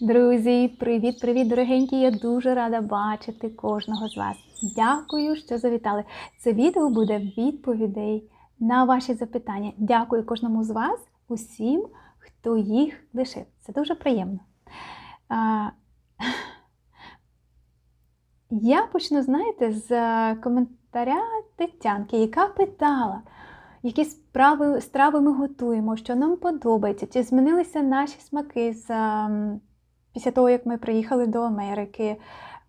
Друзі, привіт-привіт, дорогенькі! Я дуже рада бачити кожного з вас. Дякую, що завітали. Це відео буде відповідей на ваші запитання. Дякую кожному з вас, усім, хто їх лишив. Це дуже приємно. Я почну, знаєте, з коментаря Тетянки, яка питала, які справи, страви ми готуємо, що нам подобається, чи змінилися наші смаки з, ем, після того, як ми приїхали до Америки,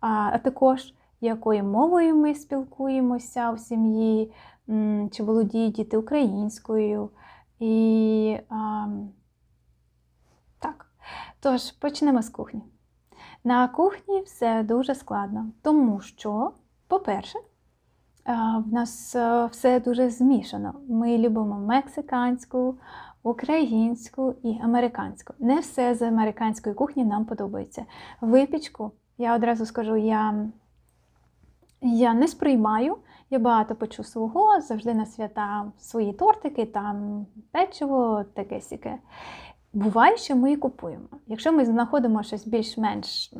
а, а також якою мовою ми спілкуємося в сім'ї, чи володіють діти українською. І ем, так. Тож почнемо з кухні. На кухні все дуже складно, тому що, по-перше, в нас е, все дуже змішано. Ми любимо мексиканську, українську і американську. Не все з американської кухні нам подобається. Випічку, я одразу скажу, я, я не сприймаю. Я багато печу свого, завжди на свята свої тортики, там печиво, таке сяке. Буває, що ми і купуємо. Якщо ми знаходимо щось більш-менш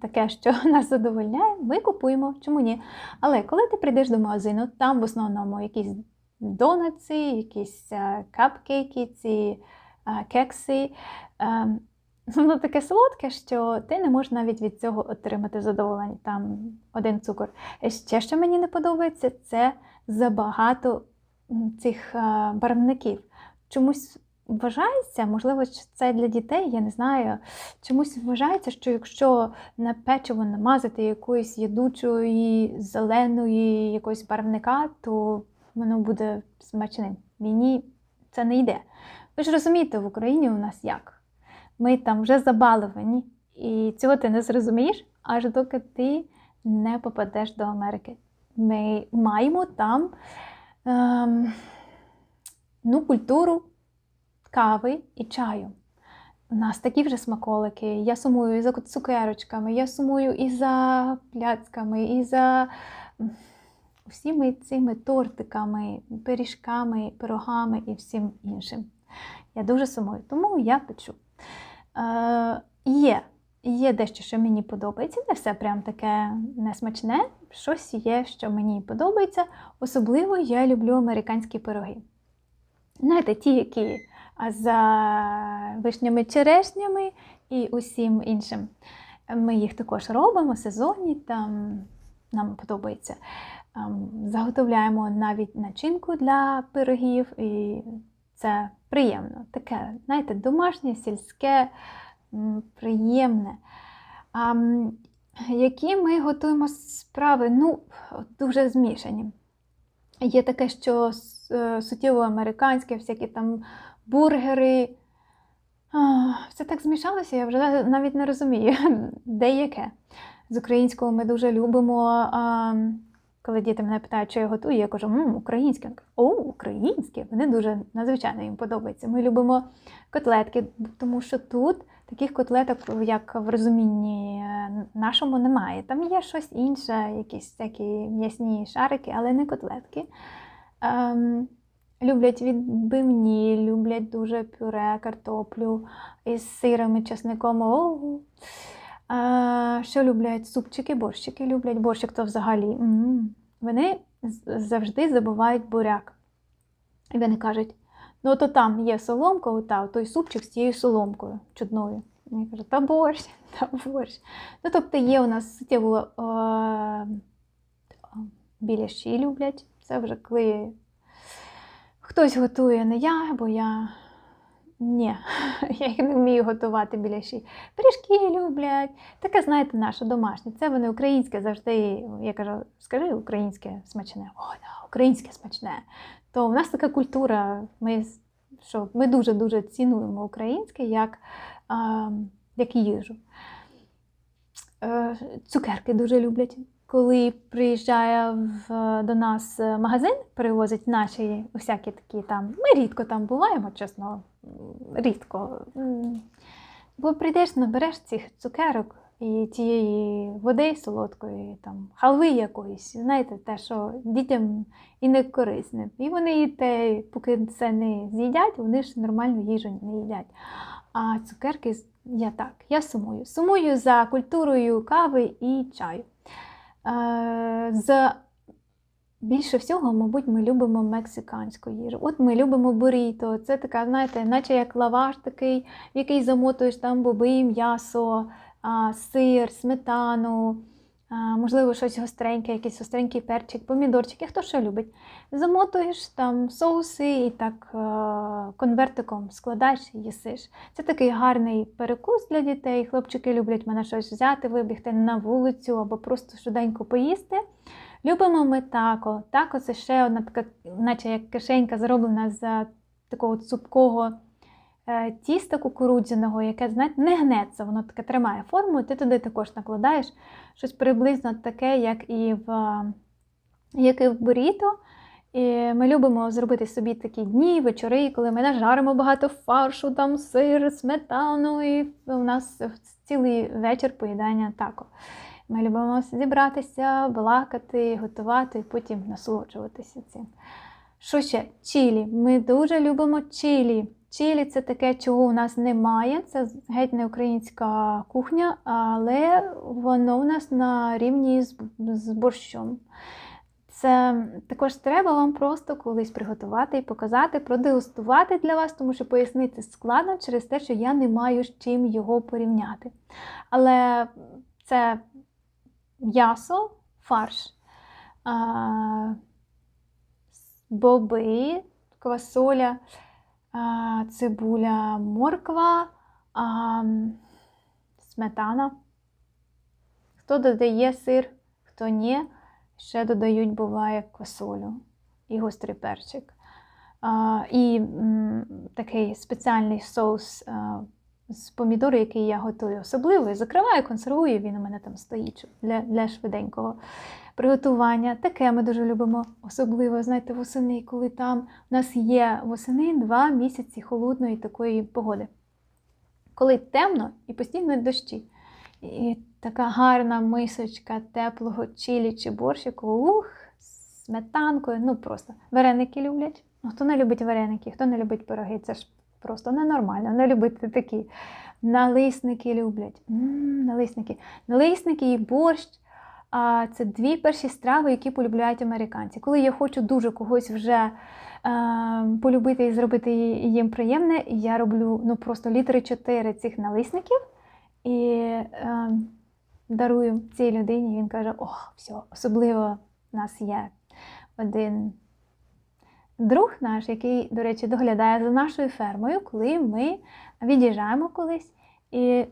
таке, що нас задовольняє, ми купуємо, чому ні? Але коли ти прийдеш до магазину, там в основному якісь донатси, якісь е, капкейки, ці е, кекси. е, Воно таке солодке, що ти не можеш навіть від цього отримати задоволення. Там один цукор. Ще, що мені не подобається, це забагато цих барвників. Чомусь вважається, можливо, це для дітей, я не знаю. Чомусь вважається, що якщо на печиво намазати якоїсь ядучої, зеленої якогось барвника, то воно буде смачним. Мені це не йде. Ви ж розумієте, в Україні у нас як? Ми там вже забаловані, і цього ти не зрозумієш, аж доки ти не попадеш до Америки. Ми маємо там ем, ну, культуру кави і чаю. У нас такі вже смаколики. Я сумую і за цукерочками, я сумую і за пляцками, і за м, всіми цими тортиками, пиріжками, пирогами і всім іншим. Я дуже сумую, тому я печу. Е, є, є дещо, що мені подобається, не все прям таке несмачне. Щось є, що мені подобається. Особливо я люблю американські пироги. Знаєте, ті, які за вишнями черешнями і усім іншим. Ми їх також робимо сезонні, там нам подобається. Ем, Заготовляємо навіть начинку для пирогів, і це приємно. Таке, знаєте, домашнє, сільське, приємне. А, які ми готуємо страви? Ну, дуже змішані. Є таке, що е, суттєво американське, всякі там бургери. Все так змішалося, я вже навіть не розумію, де яке. З українського ми дуже любимо. А, коли діти мене питають, що я готую, я кажу, М, українське. О, українське. Вони дуже надзвичайно їм подобається. Ми любимо котлетки, тому що тут таких котлеток, як в розумінні е, нашому, немає. Там є щось інше, якісь такі м'ясні шарики, але не котлетки. Ем, Люблять відбивні, люблять дуже пюре, картоплю із сиром і чесником. О, що люблять? Супчики, борщики люблять. Борщик то взагалі. м Вони завжди забувають буряк. І вони кажуть: ну, то там є соломка, ота, той супчик з тією соломкою чудною. І Я кажу, та борщ, та борщ. Ну, тобто є у нас суттєво е- біляші люблять. Це вже коли Хтось готує не я, бо я ні, я їх не вмію готувати біляші. Пиріжки люблять. Таке, знаєте, наше домашнє. Це вони українське завжди. Я кажу, скажи українське смачне. О, да, українське смачне. То в нас така культура. Ми, що, ми дуже-дуже цінуємо українське як, а, як їжу. Е, Цукерки дуже люблять. Коли приїжджає в, до нас магазин, привозить наші всякі такі там. Ми рідко там буваємо, чесно, рідко. Бо прийдеш, набереш цих цукерок і тієї води солодкої, там, халви якоїсь, знаєте, те, що дітям і не корисне. І вони і те, поки це не з'їдять, вони ж нормальну їжу не їдять. А цукерки я так, я сумую. Сумую за культурою кави і чаю. Е, з Більше всього, мабуть, ми любимо мексиканську їжу. От ми любимо буріто. Це така, знаєте, наче як лаваш такий, в який замотуєш там боби, м'ясо, сир, сметану, можливо, щось гостреньке, якийсь гостренький перчик, помідорчики, хто що любить. Замотуєш там соуси і так е, конвертиком складаєш і їсиш. Це такий гарний перекус для дітей. Хлопчики люблять мене щось взяти, вибігти на вулицю або просто швиденько поїсти. Любимо ми тако. Тако це ще одна така, наче як кишенька, зроблена з такого цупкого е, тіста кукурудзяного, яке, знаєте, не гнеться, воно таке тримає форму, і ти туди також накладаєш щось приблизно таке, як і в, е, як і в буріто. І ми любимо зробити собі такі дні, вечори, коли ми нажаримо багато фаршу, там сир, сметану, і у нас цілий вечір поїдання тако. Ми любимо зібратися, балакати, готувати і потім насолоджуватися цим. Що ще? Чілі. Ми дуже любимо чілі. Чілі це таке, чого у нас немає. Це геть не українська кухня, але воно у нас на рівні з, з борщом. Це також треба вам просто колись приготувати і показати, продегустувати для вас, тому що пояснити складно через те, що я не маю з чим його порівняти. Але це м'ясо, фарш, боби, квасоля, цибуля, морква, сметана. Хто додає сир, хто ні, ще додають, буває, квасолю і гострий перчик. І такий спеціальний соус з помідору, який я готую особливий, закриваю, консервую, він у мене там стоїть для, для швиденького приготування. Таке ми дуже любимо, особливо, знаєте, восени, коли там у нас є восени два місяці холодної такої погоди. Коли темно і постійно дощі. І така гарна мисочка теплого чилі чи борщику, ух, з сметанкою, ну просто вареники люблять. Ну, хто не любить вареники, хто не любить пироги, це ж просто ненормально. Не любити такі. Налисники люблять. М, налисники. Налисники і борщ. А це дві перші страви, які полюбляють американці. Коли я хочу дуже когось вже е, полюбити і зробити їм приємне, я роблю ну, просто літри 4 цих налисників і е, дарую цій людині. Він каже: ох, все, особливо в нас є один друг наш, який, до речі, доглядає за нашою фермою, коли ми від'їжджаємо колись. І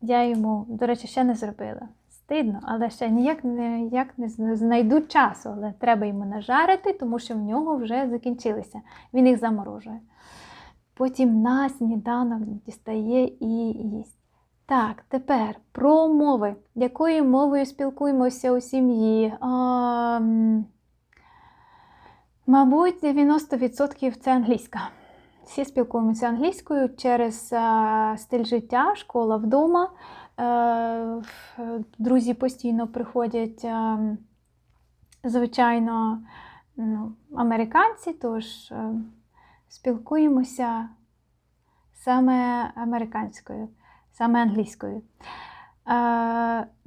я йому, до речі, ще не зробила. Стидно, але ще ніяк не, ніяк не знайду часу. Але треба йому нажарити, тому що в нього вже закінчилися. Він їх заморожує. Потім на сніданок дістає і їсть. Так, тепер про мови. Якою мовою спілкуємося у сім'ї? Мабуть, 90% це англійська. Всі спілкуємося англійською через е, стиль життя, школа вдома. Е, друзі постійно приходять, е, звичайно, ну, американці, тож спілкуємося саме американською, саме англійською.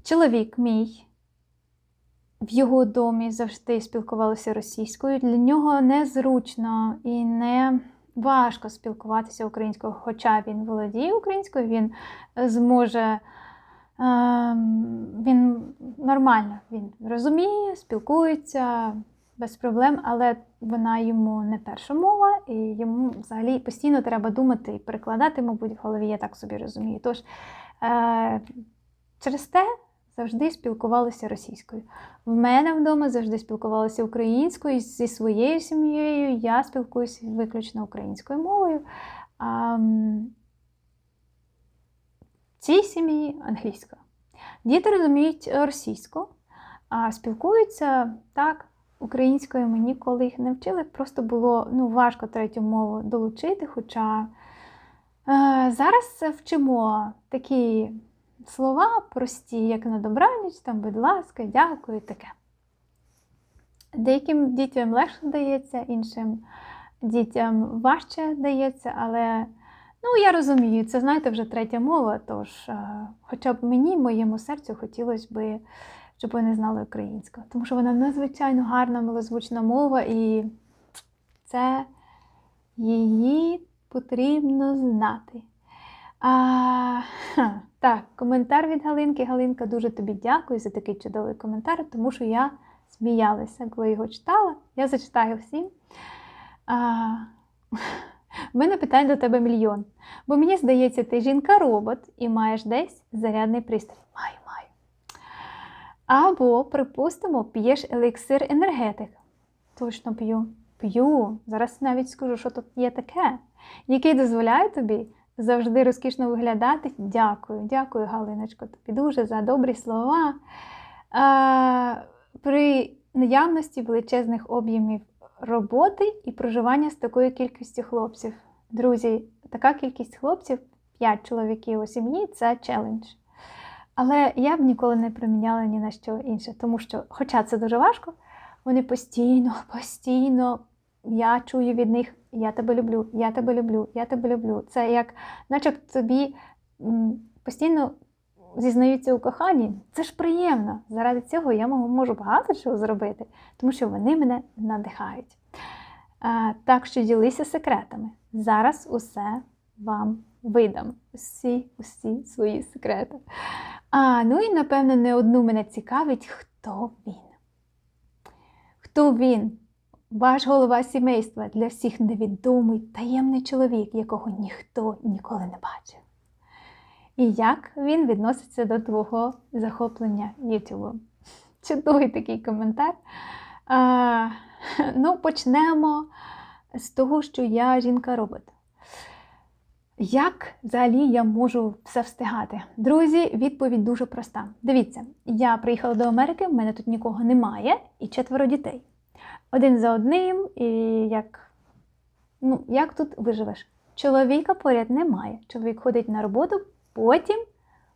Чоловік мій в його домі завжди спілкувалися російською. Для нього незручно і не важко спілкуватися українською, хоча він володіє українською, він зможе. ем, Він нормально він розуміє, спілкується без проблем, але вона йому не перша мова, і йому взагалі постійно треба думати і перекладати, мабуть, в голові, я так собі розумію. Тож е, через те завжди спілкувалися російською. В мене вдома завжди спілкувалися українською зі своєю сім'єю. Я спілкуюся виключно українською мовою. А цій сім'ї англійська. Діти розуміють російську, а спілкуються так. Українською ми ніколи їх не вчили, просто було ну, важко третю мову долучити. Хоча е, зараз вчимо такі слова прості, як на добраніч, там, будь ласка, дякую, таке. Деяким дітям легше дається, іншим дітям важче дається, але Ну, я розумію, це знаєте вже третя мова, тож е, хоча б мені, моєму серцю, хотілося б, щоб вони знали українську, тому що вона надзвичайно гарна, милозвучна мова, і це її потрібно знати. А, так, коментар від Галинки. Галинка, дуже тобі дякую за такий чудовий коментар, тому що я сміялася, коли його читала. Я зачитаю всім. А, в мене питань до тебе мільйон. Бо мені здається, ти жінка-робот і маєш десь зарядний пристрій. Маю, маю. Або, припустимо, п'єш еліксир енергетик. Точно п'ю. П'ю. Зараз навіть скажу, що тут є таке, який дозволяє тобі завжди розкішно виглядати. Дякую, дякую, Галиночко, тобі дуже за добрі слова. А, при наявності величезних об'ємів роботи і проживання з такою кількістю хлопців. Друзі, така кількість хлопців, 5 чоловіків у сім'ї це челендж. Але я б ніколи не приміняла ні на що інше, тому що, хоча це дуже важко, вони постійно, постійно, я чую від них, я тебе люблю, я тебе люблю, я тебе люблю. Це як, наче тобі постійно зізнаються у коханні. Це ж приємно. Заради цього я можу багато чого зробити, тому що вони мене надихають. Так що ділися секретами. Зараз усе вам видам. Усі, усі свої секрети. А, ну і напевно не одну мене цікавить, хто він. Хто він? Ваш голова сімейства для всіх невідомий таємний чоловік, якого ніхто ніколи не бачив. І як він відноситься до твого захоплення Ютубу? Чудовий такий коментар. А, ну, почнемо з того, що я жінка-робот. Як взагалі я можу все встигати? Друзі, відповідь дуже проста. Дивіться, я приїхала до Америки, в мене тут нікого немає, і четверо дітей. Один за одним, і як, ну, як тут виживеш? Чоловіка поряд немає. Чоловік ходить на роботу, потім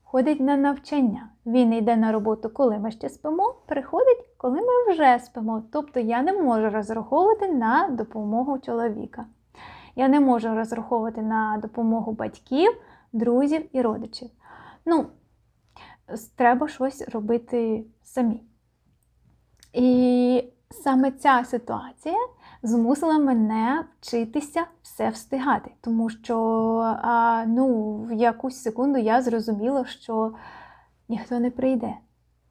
ходить на навчання. Він йде на роботу, коли ми ще спимо, приходить, коли ми вже спимо. Тобто я не можу розраховувати на допомогу чоловіка. Я не можу розраховувати на допомогу батьків, друзів і родичів. Ну, треба щось робити самі. І саме ця ситуація змусила мене вчитися все встигати, тому що ну, в якусь секунду я зрозуміла, що ніхто не прийде,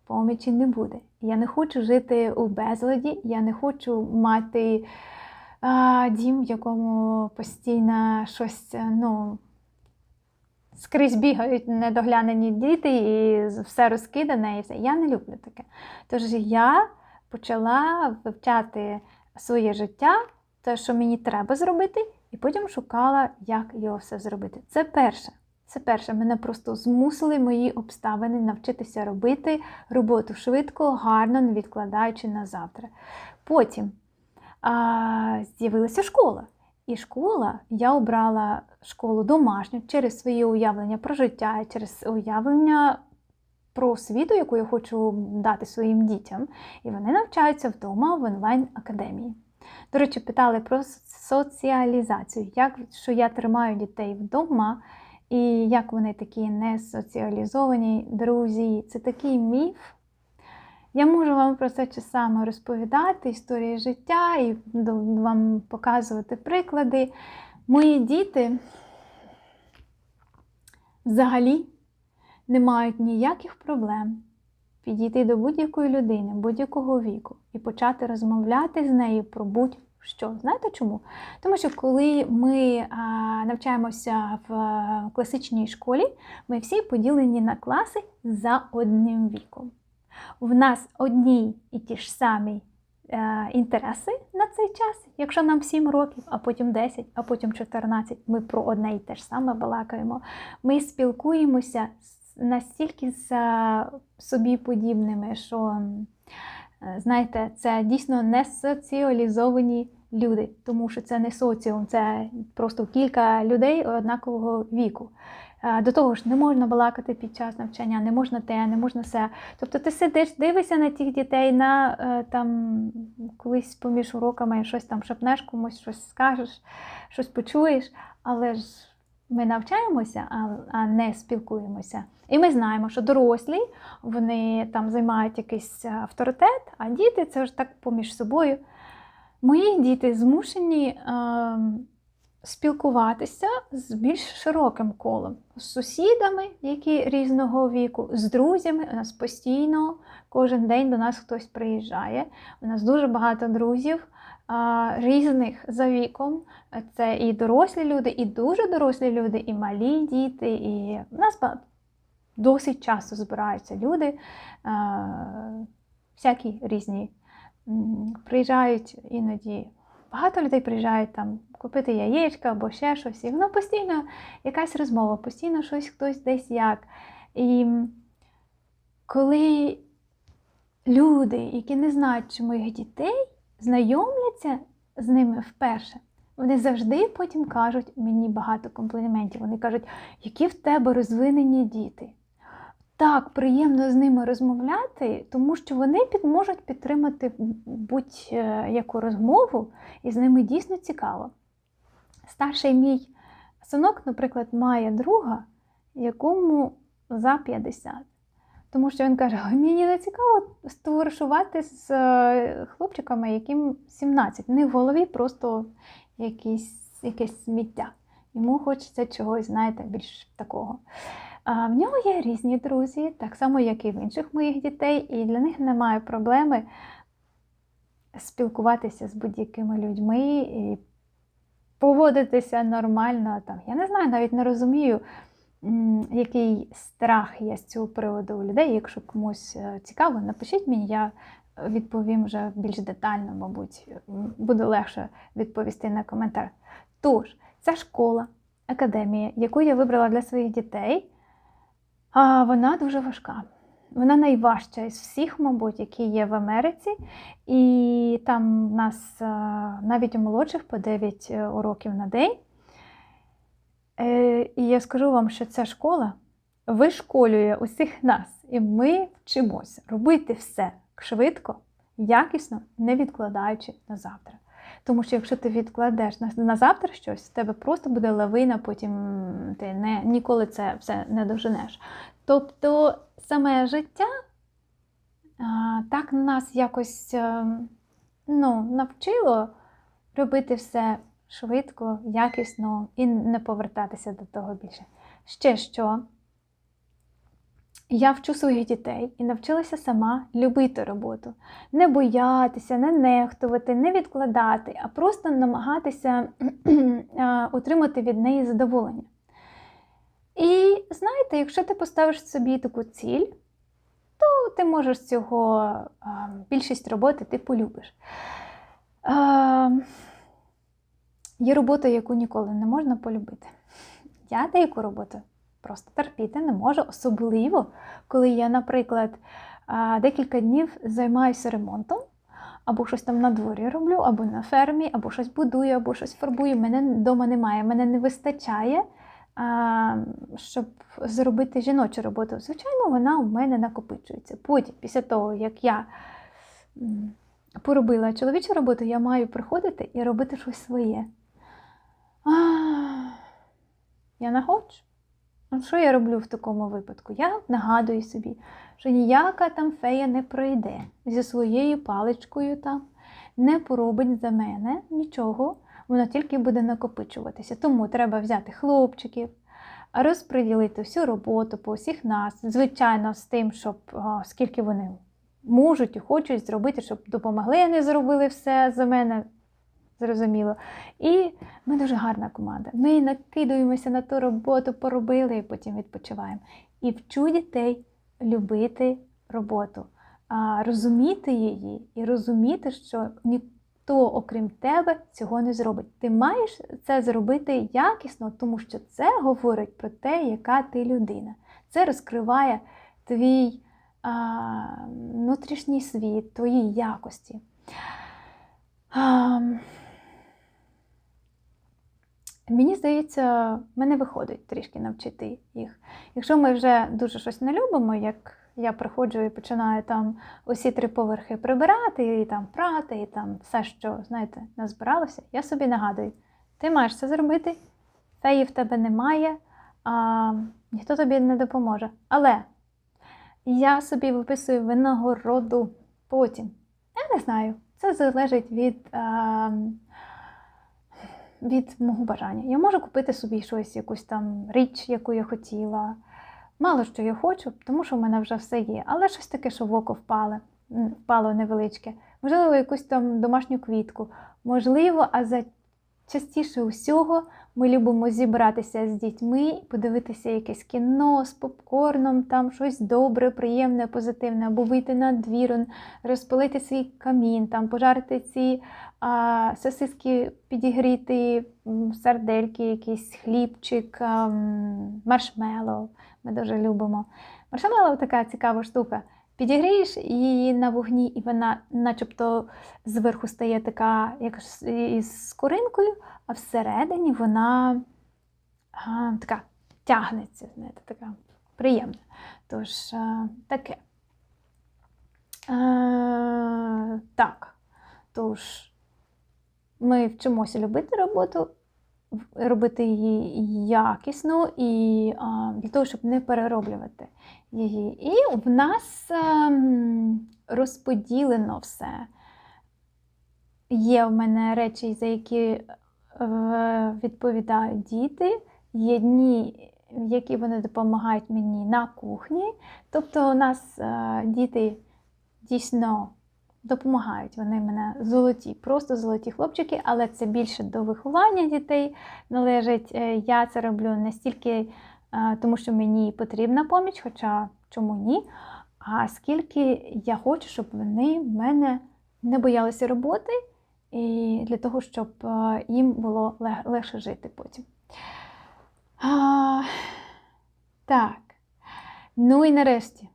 помічі не буде. Я не хочу жити у безладі, я не хочу мати а, дім, в якому постійно щось, ну. Скрізь бігають недоглянені діти і все розкидане, і все. Я не люблю таке. Тож я почала вивчати своє життя, те, що мені треба зробити, і потім шукала, як його все зробити. Це перше. Це перше, мене просто змусили мої обставини навчитися робити роботу швидко, гарно, не відкладаючи на завтра. Потім а, з'явилася школа. І школа, я обрала школу домашню через своє уявлення про життя, через уявлення про освіту, яку я хочу дати своїм дітям. І вони навчаються вдома в онлайн-академії. До речі, питали про соціалізацію, як що я тримаю дітей вдома, і як вони такі не соціалізовані, друзі. Це такий міф. Я можу вам про це часами розповідати, історії життя і вам показувати приклади. Мої діти взагалі не мають ніяких проблем підійти до будь-якої людини, будь-якого віку і почати розмовляти з нею про будь-що. Знаєте чому? Тому що коли ми а, навчаємося в а, класичній школі, ми всі поділені на класи за одним віком. В нас одні і ті ж самі е, інтереси на цей час, якщо нам 7 років, а потім 10, а потім 14, ми про одне і те ж саме балакаємо. Ми спілкуємося настільки з е, собі подібними, що, е, знаєте, це дійсно не соціалізовані люди, тому що це не соціум, це просто кілька людей однакового віку. До того ж, не можна балакати під час навчання, не можна те, не можна все. Тобто ти сидиш, дивишся на тих дітей, на там колись поміж уроками щось там шепнеш комусь, щось скажеш, щось почуєш, але ж ми навчаємося, а, не спілкуємося. І ми знаємо, що дорослі вони там займають якийсь авторитет, а діти це ж так поміж собою. Мої діти змушені е, спілкуватися з більш широким колом, з сусідами, які різного віку, з друзями. У нас постійно кожен день до нас хтось приїжджає. У нас дуже багато друзів різних за віком. Це і дорослі люди, і дуже дорослі люди, і малі діти. І у нас досить часто збираються люди, всякі різні. Приїжджають іноді. Багато людей приїжджають там купити яєчка або ще щось. І воно постійно якась розмова, постійно щось хтось десь як. І коли люди, які не знають чи моїх дітей, знайомляться з ними вперше, вони завжди потім кажуть мені багато компліментів. Вони кажуть, які в тебе розвинені діти. Так, приємно з ними розмовляти, тому що вони можуть підтримати будь-яку розмову, і з ними дійсно цікаво. Старший мій синок, наприклад, має друга, якому за 50. Тому що він каже: «Ой, мені не цікаво товаришувати з е, хлопчиками, яким 17. В них в голові просто якісь, якесь сміття. Йому хочеться чогось, знаєте, більш такого. А в нього є різні друзі, так само, як і в інших моїх дітей, і для них немає проблеми спілкуватися з будь-якими людьми і поводитися нормально. Там. Я не знаю, навіть не розумію, який страх є з цього приводу у людей. Якщо комусь е, цікаво, напишіть мені, я відповім вже більш детально, мабуть, буде легше відповісти на коментар. Тож, ця школа, академія, яку я вибрала для своїх дітей, вона дуже важка. Вона найважча із всіх, мабуть, які є в Америці. І там в нас е, навіть у молодших по 9 е, уроків на день. Е, І я скажу вам, що ця школа вишколює усіх нас, і ми вчимося робити все швидко, якісно, не відкладаючи на завтра. Тому що якщо ти відкладеш на, на завтра щось, в тебе просто буде лавина, потім ти не, ніколи це все не доженеш. Тобто саме життя а, так нас якось е, ну, навчило робити все швидко, якісно і не повертатися до того більше. Ще що? Я вчу своїх дітей і навчилася сама любити роботу, не боятися, не нехтувати, не відкладати, а просто намагатися отримати від неї задоволення. І знаєте, якщо ти поставиш собі таку ціль, то ти можеш цього більшість роботи ти полюбиш. Є робота, яку ніколи не можна полюбити. Я деяку роботу просто терпіти не можу, особливо, коли я, наприклад, декілька днів займаюся ремонтом, або щось там на дворі роблю, або на фермі, або щось будую, або щось фарбую. Мене вдома немає, мене не вистачає, щоб зробити жіночу роботу. Звичайно, вона у мене накопичується. Потім, після того, як я поробила чоловічу роботу, я маю приходити і робити щось своє. Я не хочу. Ну, що я роблю в такому випадку? Я нагадую собі, що ніяка там фея не пройде зі своєю паличкою там, не поробить за мене нічого, вона тільки буде накопичуватися. Тому треба взяти хлопчиків, розподілити всю роботу по всіх нас, звичайно, з тим, щоб а, скільки вони можуть і хочуть зробити, щоб допомогли, а не зробили все за мене. Зрозуміло. І ми дуже гарна команда. Ми накидуємося на ту роботу, поробили і потім відпочиваємо. І вчу дітей любити роботу, а, розуміти її і розуміти, що ніхто, окрім тебе, цього не зробить. Ти маєш це зробити якісно, тому що це говорить про те, яка ти людина. Це розкриває твій а, внутрішній світ, твої якості. А, Мені здається, мене виходить трішки навчити їх. Якщо ми вже дуже щось не любимо, як я приходжу і починаю там усі три поверхи прибирати, і там прати, і там все, що, знаєте, назбиралося, я собі нагадую, ти маєш це зробити феї в тебе немає, а, ніхто тобі не допоможе. Але я собі виписую винагороду потім. Я не знаю, це залежить від, а, від мого бажання. Я можу купити собі щось, якусь там річ, яку я хотіла. Мало що я хочу, тому що в мене вже все є. Але щось таке, що в око впало, впало невеличке. Можливо, якусь там домашню квітку. Можливо, а за частіше усього ми любимо зібратися з дітьми, подивитися якесь кіно з попкорном, там щось добре, приємне, позитивне, або вийти на двір, розпалити свій камін, там, пожарити ці сосиски, підігріти, сардельки, якийсь хлібчик, а, м. Ми дуже любимо. Маршмеллоу така цікава штука. Підігрієш її на вогні, і вона начебто зверху стає така, як із скоринкою, а всередині вона а, така тягнеться, знаєте, така приємна. Тож а, таке. А, так. Тож, ми вчимося любити роботу, робити її якісно і а, для того, щоб не перероблювати її. І в нас ем, розподілено все. Є в мене речі, за які е, відповідають діти, є дні, які вони допомагають мені на кухні. Тобто у нас е, діти дійсно допомагають. Вони мене золоті, просто золоті хлопчики, але це більше до виховання дітей належить. Е, Я це роблю не стільки е, тому, що мені потрібна поміч, хоча чому ні, а скільки я хочу, щоб вони в мене не боялися роботи, і для того, щоб е, їм було легше жити потім. А, так. Ну і нарешті,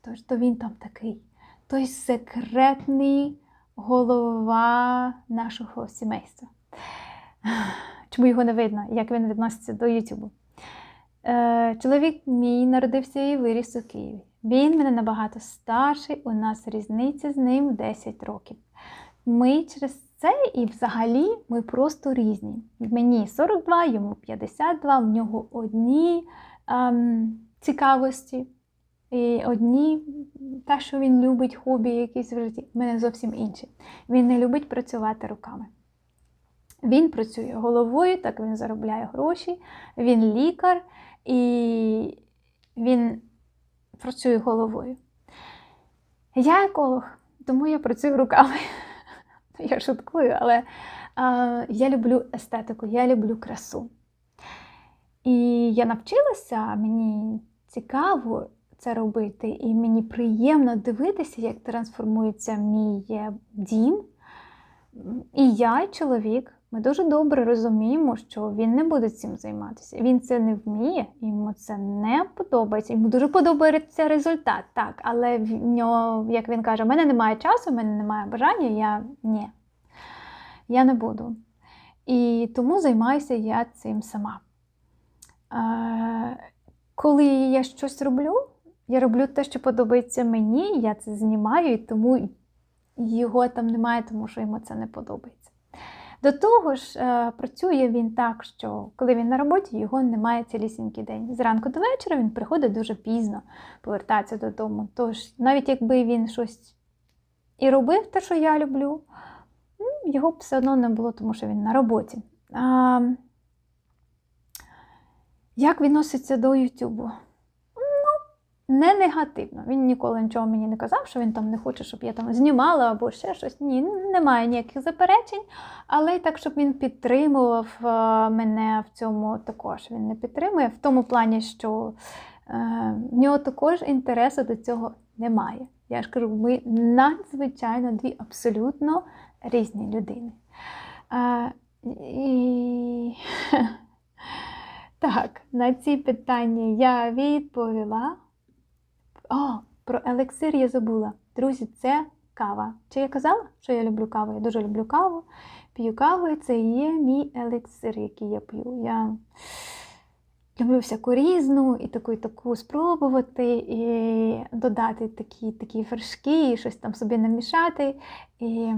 хто то він там такий? Той секретний голова нашого сімейства. Чому його не видно, як він відноситься до Ютубу? Е, чоловік мій народився і виріс у Києві. Він мене набагато старший, у нас різниця з ним 10 років. Ми через це і взагалі ми просто різні. Мені 42, йому 52, в нього одні ем, цікавості, і одні, те, що він любить, хобі якісь в житті, в мене зовсім інші. Він не любить працювати руками. Він працює головою, так він заробляє гроші, він лікар і він працює головою. Я еколог, тому я працюю руками. Я шуткую, але а, я люблю естетику, я люблю красу. І я навчилася, мені цікаво це робити, і мені приємно дивитися, як трансформується мій е, дім. І я, і чоловік, ми дуже добре розуміємо, що він не буде цим займатися. Він це не вміє, йому це не подобається. Йому дуже подобається результат, так, але в нього, як він каже, в мене немає часу, в мене немає бажання, я ні. Я не буду. І тому займаюся я цим сама. Е, коли я щось роблю, я роблю те, що подобається мені, я це знімаю, і тому його там немає, тому що йому це не подобається. До того ж, е, працює він так, що коли він на роботі, його немає цілісінький день. Зранку до вечора він приходить дуже пізно, повертається додому. Тож, навіть якби він щось і робив те, що я люблю, його б все одно не було, тому що він на роботі. А, як відноситься до Ютубу? Не негативно. Він ніколи нічого мені не казав, що він там не хоче, щоб я там знімала або ще щось. Ні, немає ніяких заперечень. Але й так, щоб він підтримував е, мене в цьому також. Він не підтримує в тому плані, що е, в нього також інтересу до цього немає. Я ж кажу, ми надзвичайно дві абсолютно різні людини. Е, і... Так, на ці питання я відповіла. О, про елексир я забула. Друзі, це кава. Чи я казала, що я люблю каву? Я дуже люблю каву. П'ю каву, і це є мій елексир, який я п'ю. Я люблю всяку різну і таку і таку спробувати, і додати такі такі вершки, і щось там собі намішати. І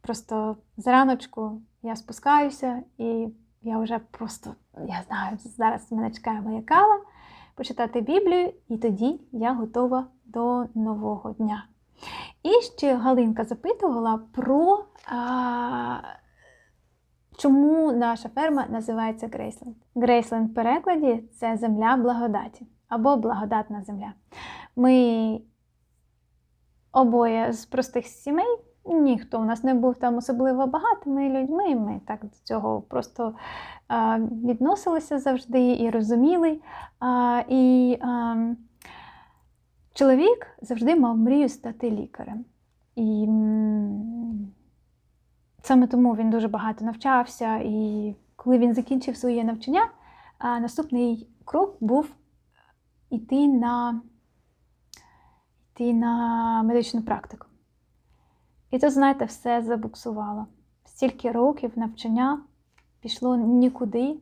просто зраночку я спускаюся і я вже просто, я знаю, зараз мене чекає моя кава, почитати Біблію, і тоді я готова до нового дня. І ще Галинка запитувала про а, чому наша ферма називається Грейсленд. Грейсленд в перекладі це земля благодаті або благодатна земля. Ми обоє з простих сімей. Ніхто у нас не був там особливо багатими людьми. Ми так до цього просто відносилися завжди і розуміли. І чоловік завжди мав мрію стати лікарем. І саме тому він дуже багато навчався. І коли він закінчив своє навчання, наступний крок був іти на, йти на медичну практику. І то, знаєте, все забуксувало. Стільки років навчання пішло нікуди,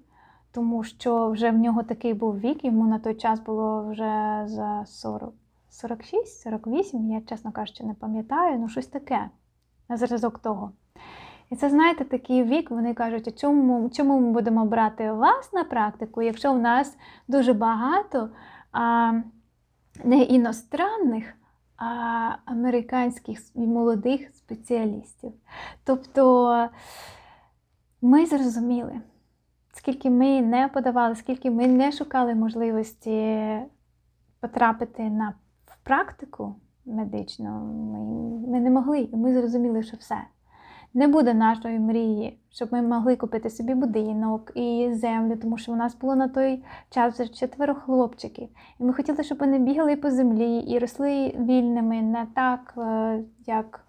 тому що вже в нього такий був вік, йому на той час було вже за 40, 46, 48, я, чесно кажучи, не пам'ятаю, ну щось таке на зразок того. І це, знаєте, такий вік, вони кажуть, а чому, чому ми будемо брати вас на практику, якщо в нас дуже багато а, не іностранних, американських молодих спеціалістів. Тобто ми зрозуміли, скільки ми не подавали, скільки ми не шукали можливості потрапити на в практику медичну, ми, ми не могли, і ми зрозуміли, що все. Не буде нашої мрії, щоб ми могли купити собі будинок і землю, тому що у нас було на той час вже четверо хлопчиків. І ми хотіли, щоб вони бігали по землі і росли вільними, не так, е, як,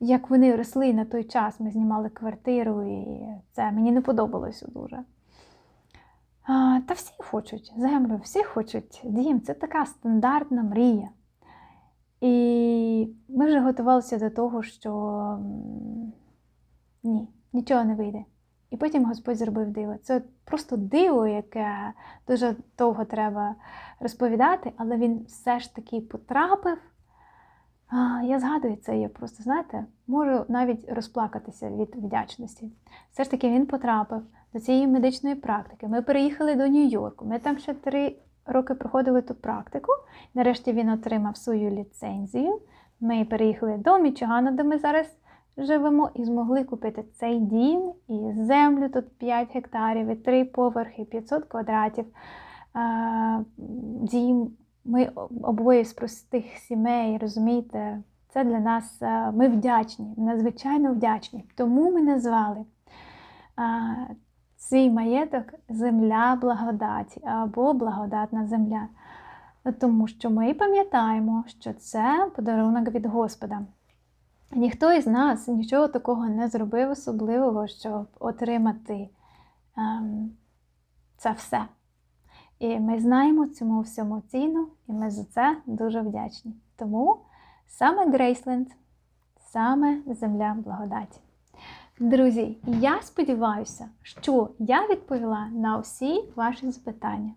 як вони росли на той час. Ми знімали квартиру, і це мені не подобалося дуже. А, Та всі хочуть землю, всі хочуть дім. Це така стандартна мрія. І ми вже готувалися до того, що ні, нічого не вийде. І потім Господь зробив диво. Це просто диво, яке дуже довго треба розповідати, але він все ж таки потрапив. Я згадую це, я просто, знаєте, можу навіть розплакатися від вдячності. Все ж таки він потрапив до цієї медичної практики. Ми переїхали до Нью-Йорку. Ми там ще три роки проходили ту практику. Нарешті він отримав свою ліцензію. Ми переїхали до Мічигану, де ми зараз живемо, і змогли купити цей дім і землю. Тут 5 гектарів, і 3 поверхи, 500 квадратів. Дім. Ми обоє з простих сімей, розумієте, це для нас ми вдячні, надзвичайно вдячні. Тому ми назвали свій маєток земля благодаті або благодатна земля. Тому що ми пам'ятаємо, що це подарунок від Господа. Ніхто із нас нічого такого не зробив особливого, щоб отримати ем, це все. І ми знаємо цьому всьому ціну, і ми за це дуже вдячні. Тому саме Грейсленд, саме земля благодаті. Друзі, я сподіваюся, що я відповіла на всі ваші запитання.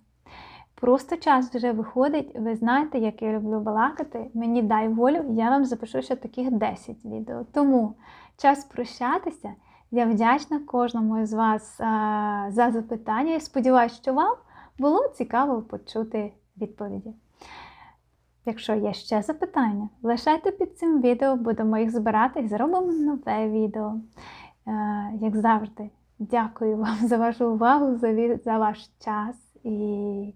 Просто час вже виходить, ви знаєте, як я люблю балакати. Мені дай волю, я вам запишу ще таких 10 відео. Тому час прощатися. Я вдячна кожному з вас а, за запитання. Я сподіваюся, що вам було цікаво почути відповіді. Якщо є ще запитання, лишайте під цим відео, будемо їх збирати і зробимо нове відео. Е, як завжди, дякую вам за вашу увагу, за, ваш час і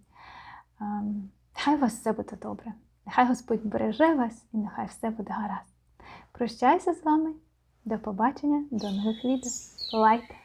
ем, хай у вас все буде добре. Нехай Господь береже вас і нехай все буде гаразд. Прощаюся з вами. До побачення, до нових відео. Лайк!